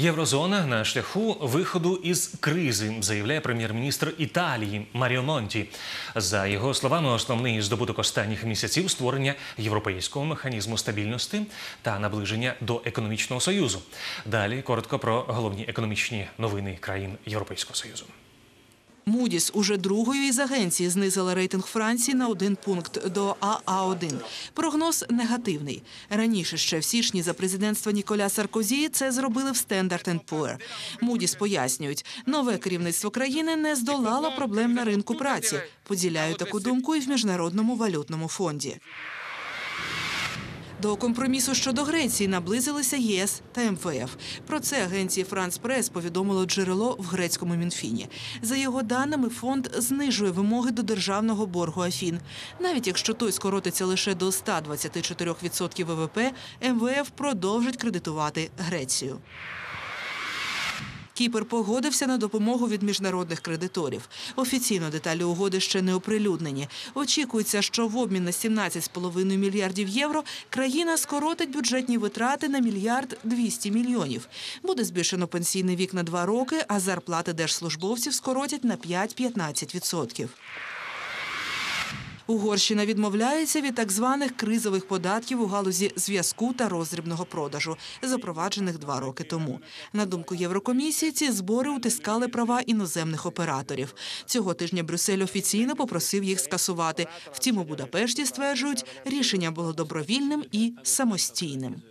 Єврозона на шляху виходу із кризи, заявляє прем'єр-міністр Італії Маріо Монті. За його словами, основний здобуток останніх місяців створення європейського механізму стабільності та наближення до економічного союзу. Далі коротко про головні економічні новини країн Європейського союзу. Мудіс уже другою із агенції знизила рейтинг Франції на один пункт до АА1. Прогноз негативний. Раніше ще в січні за президентства Ніколя Саркозі це зробили в Standard Poor. Мудіс пояснюють, нове керівництво країни не здолало проблем на ринку праці. Поділяють таку думку і в міжнародному валютному фонді. До компромісу щодо Греції наблизилися ЄС та МВФ. Про це агенції Франс Прес повідомило джерело в грецькому мінфіні. За його даними, фонд знижує вимоги до державного боргу Афін. Навіть якщо той скоротиться лише до 124% ВВП, МВФ продовжить кредитувати Грецію. Кіпр погодився на допомогу від міжнародних кредиторів. Офіційно деталі угоди ще не оприлюднені. Очікується, що в обмін на 17,5 мільярдів євро країна скоротить бюджетні витрати на мільярд 200 мільйонів. Буде збільшено пенсійний вік на два роки, а зарплати держслужбовців скоротять на 5-15%. Угорщина відмовляється від так званих кризових податків у галузі зв'язку та роздрібного продажу, запроваджених два роки тому. На думку Єврокомісії, ці збори утискали права іноземних операторів. Цього тижня Брюссель офіційно попросив їх скасувати. Втім, у Будапешті стверджують, рішення було добровільним і самостійним.